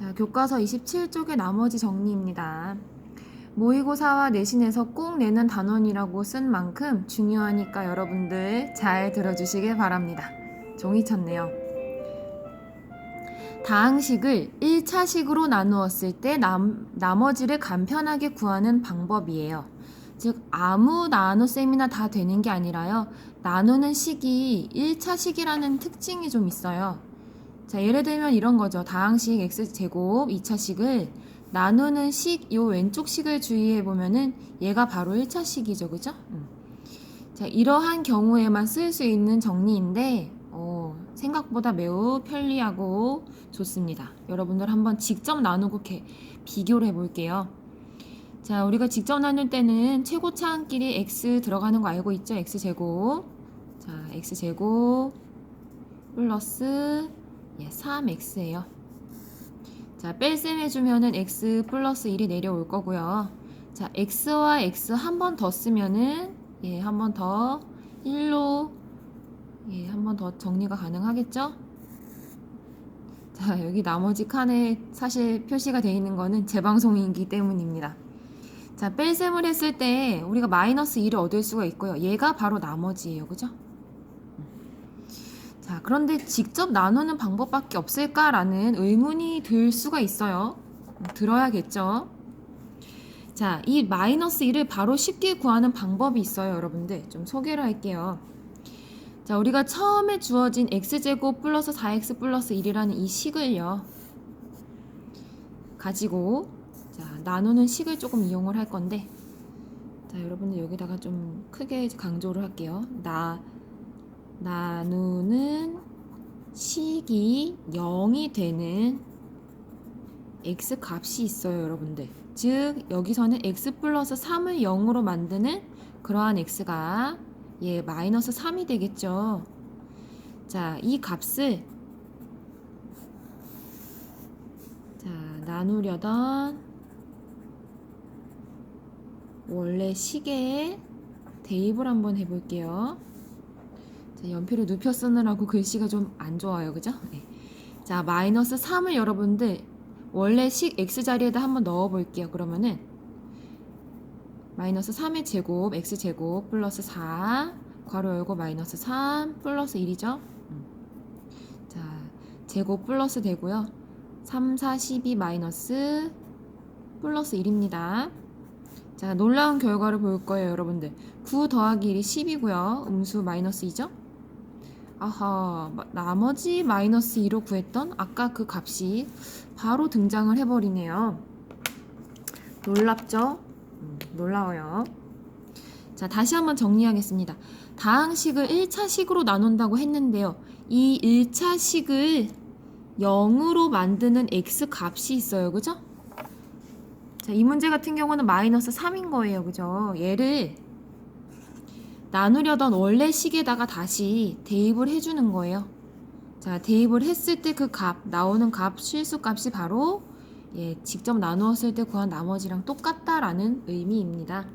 자, 교과서 27쪽의 나머지 정리입니다. 모의고사와 내신에서 꼭 내는 단원이라고 쓴 만큼 중요하니까 여러분들 잘 들어주시길 바랍니다. 종이 쳤네요. 다항식을 1차식으로 나누었을 때 남, 나머지를 간편하게 구하는 방법이에요. 즉 아무 나눗셈이나 다 되는 게 아니라요. 나누는 식이 1차식이라는 특징이 좀 있어요. 자, 예를 들면 이런 거죠. 다항식 x제곱 2차식을 나누는 식, 요 왼쪽 식을 주의해 보면은 얘가 바로 1차식이죠. 그죠? 음. 자, 이러한 경우에만 쓸 수 있는 정리인데, 어, 생각보다 매우 편리하고 좋습니다. 여러분들 한번 직접 나누고 이렇게 비교를 해 볼게요. 자, 우리가 직접 나눌 때는 최고차항끼리 x 들어가는 거 알고 있죠? x제곱. 자, x제곱 플러스 예, 3x예요. 자, 뺄셈 해주면은 x 플러스 1이 내려올 거고요. 자, x와 x 한 번 더 쓰면은 예, 한 번 더 1로 예, 한 번 더 정리가 가능하겠죠? 자, 여기 나머지 칸에 사실 표시가 되어 있는 거는 재방송이기 때문입니다. 자, 뺄셈을 했을 때 우리가 마이너스 2를 얻을 수가 있고요. 얘가 바로 나머지예요. 그죠? 자, 그런데 직접 나누는 방법밖에 없을까라는 의문이 들 수가 있어요. 들어야겠죠? 자, 이 마이너스 1을 바로 쉽게 구하는 방법이 있어요, 여러분들. 좀 소개를 할게요. 자, 우리가 처음에 주어진 x제곱 플러스 4x 플러스 1이라는 이 식을요. 가지고 자, 나누는 식을 조금 이용을 할 건데 자, 여러분들 여기다가 좀 크게 강조를 할게요. 나 나누는 식이 0이 되는 x 값이 있어요, 여러분들. 즉, 여기서는 x 플러스 3을 0으로 만드는 그러한 x가 예, 마이너스 3이 되겠죠. 자, 이 값을 자, 나누려던 원래 식에 대입을 한번 해볼게요. 자, 연필을 눕혀 쓰느라고 글씨가 좀 안 좋아요. 그죠? 네. 자, 마이너스 3을 여러분들 원래 식 x 자리에다 한번 넣어 볼게요. 그러면은 마이너스 3의 제곱 x 제곱 플러스 4 괄호 열고 마이너스 3 플러스 1이죠. 음. 자, 제곱 플러스 되고요. 3, 4, 12 마이너스 플러스 1입니다. 자, 놀라운 결과를 볼 거예요, 여러분들. 9 더하기 1이 10이고요. 음수 마이너스 2죠? 아하, 마- 나머지 마이너스 2로 구했던 아까 그 값이 바로 등장을 해버리네요. 놀랍죠? 음, 놀라워요. 자, 다시 한번 정리하겠습니다. 다항식을 1차식으로 나눈다고 했는데요. 이 1차식을 0으로 만드는 x 값이 있어요. 그죠? 자, 이 문제 같은 경우는 마이너스 3인 거예요. 그죠? 얘를 나누려던 원래 식에다가 다시 대입을 해주는 거예요. 자, 대입을 했을 때 그 값, 나오는 값, 실수 값이 바로 예, 직접 나누었을 때 구한 나머지랑 똑같다라는 의미입니다.